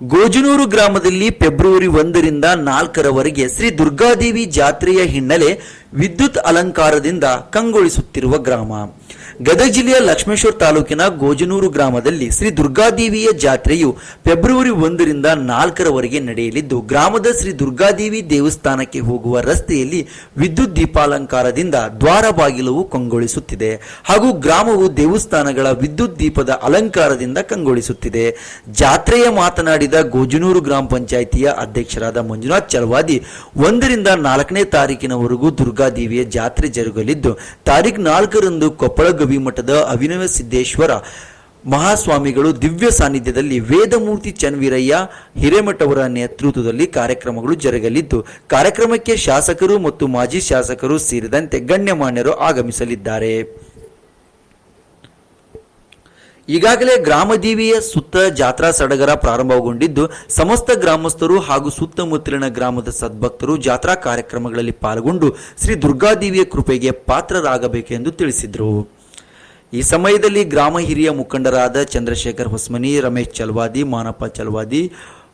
ಗೋಜನೂರು ಗ್ರಾಮದಲ್ಲಿ ಫೆಬ್ರವರಿ ಒಂದರಿಂದ ನಾಲ್ಕರವರೆಗೆ ಶ್ರೀ ದುರ್ಗಾದೇವಿ ಜಾತ್ರೆಯ ಹಿನ್ನೆಲೆ ವಿದ್ಯುತ್ ಅಲಂಕಾರದಿಂದ ಕಂಗೊಳಿಸುತ್ತಿರುವ ಗ್ರಾಮ. ಗದಗ ಜಿಲ್ಲೆಯ ಲಕ್ಷ್ಮೇಶ್ವರ ತಾಲೂಕಿನ ಗೋಜನೂರು ಗ್ರಾಮದಲ್ಲಿ ಶ್ರೀ ದುರ್ಗಾದೇವಿಯ ಜಾತ್ರೆಯು ಫೆಬ್ರವರಿ ಒಂದರಿಂದ ನಾಲ್ಕರವರೆಗೆ ನಡೆಯಲಿದ್ದು, ಗ್ರಾಮದ ಶ್ರೀ ದುರ್ಗಾದೇವಿ ದೇವಸ್ಥಾನಕ್ಕೆ ಹೋಗುವ ರಸ್ತೆಯಲ್ಲಿ ವಿದ್ಯುತ್ ದೀಪಾಲಂಕಾರದಿಂದ ದ್ವಾರ ಬಾಗಿಲವು ಕಂಗೊಳಿಸುತ್ತಿದೆ ಹಾಗೂ ಗ್ರಾಮವು ದೇವಸ್ಥಾನಗಳ ವಿದ್ಯುತ್ ದೀಪದ ಅಲಂಕಾರದಿಂದ ಕಂಗೊಳಿಸುತ್ತಿದೆ. ಜಾತ್ರೆಯ ಮಾತನಾಡಿದ ಗೋಜನೂರು ಗ್ರಾಮ ಪಂಚಾಯಿತಿಯ ಅಧ್ಯಕ್ಷರಾದ ಮಂಜುನಾಥ್ ಚಲವಾದಿ ಒಂದರಿಂದ ನಾಲ್ಕನೇ ತಾರೀಕಿನವರೆಗೂ ದುರ್ಗಾದೇವಿಯ ಜಾತ್ರೆ ಜರುಗಲಿದ್ದು, ತಾರೀಖ್ ನಾಲ್ಕರಂದು ಕೊಪ್ಪಳ ಗವಿಮಠದ ಅಭಿನವ ಸಿದ್ದೇಶ್ವರ ಮಹಾಸ್ವಾಮಿಗಳು ದಿವ್ಯ ಸಾನ್ನಿಧ್ಯದಲ್ಲಿ ವೇದಮೂರ್ತಿ ಚನ್ವೀರಯ್ಯ ಹಿರೇಮಠ ಅವರ ನೇತೃತ್ವದಲ್ಲಿ ಕಾರ್ಯಕ್ರಮಗಳು ಜರುಗಲಿದ್ದು, ಕಾರ್ಯಕ್ರಮಕ್ಕೆ ಶಾಸಕರು ಮತ್ತು ಮಾಜಿ ಶಾಸಕರು ಸೇರಿದಂತೆ ಗಣ್ಯಮಾನ್ಯರು ಆಗಮಿಸಲಿದ್ದಾರೆ. ಈಗಾಗಲೇ ಗ್ರಾಮದೇವಿಯ ಸುತ್ತ ಜಾತ್ರಾ ಸಡಗರ ಪ್ರಾರಂಭಗೊಂಡಿದ್ದು, ಸಮಸ್ತ ಗ್ರಾಮಸ್ಥರು ಹಾಗೂ ಸುತ್ತಮುತ್ತಲಿನ ಗ್ರಾಮದ ಸದ್ಭಕ್ತರು ಜಾತ್ರಾ ಕಾರ್ಯಕ್ರಮಗಳಲ್ಲಿ ಪಾಲ್ಗೊಂಡು ಶ್ರೀ ದುರ್ಗಾದೇವಿಯ ಕೃಪೆಗೆ ಪಾತ್ರರಾಗಬೇಕೆಂದು ತಿಳಿಸಿದರು. ಈ ಸಮಯದಲ್ಲಿ ಗ್ರಾಮ ಹಿರಿಯ ಮುಖಂಡರಾದ ಚಂದ್ರಶೇಖರ್ ಹೊಸ್ಮನಿ, ರಮೇಶ್ ಚಲ್ವಾದಿ, ಮಾನಪ್ಪ ಚಲ್ವಾದಿ,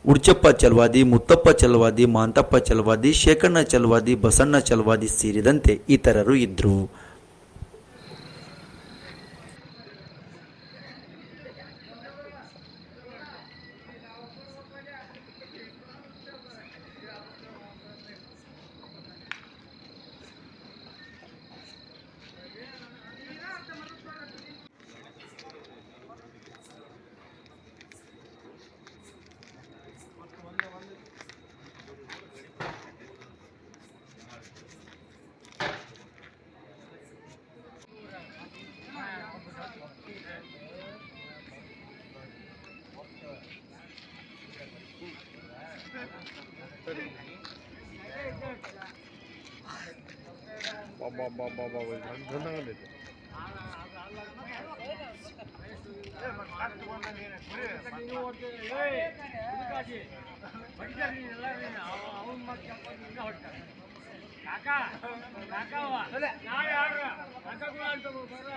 ಉಡ್ಚಪ್ಪ ಚಲ್ವಾದಿ, ಮುತ್ತಪ್ಪ ಚಲ್ವಾದಿ, ಮಾಂತಪ್ಪ ಚಲ್ವಾದಿ, ಶೇಖಣ್ಣ ಚಲ್ವಾದಿ, ಬಸಣ್ಣ ಚಲ್ವಾದಿ ಸೇರಿದಂತೆ ಇತರರು ಇದ್ದರು. ಕಾಕಾ ಕಾಕವ್ವ ನಾಳೆ ಯಾರು ಕಾಕ ಕೂಡ ಅಂತ ಬರ್ರ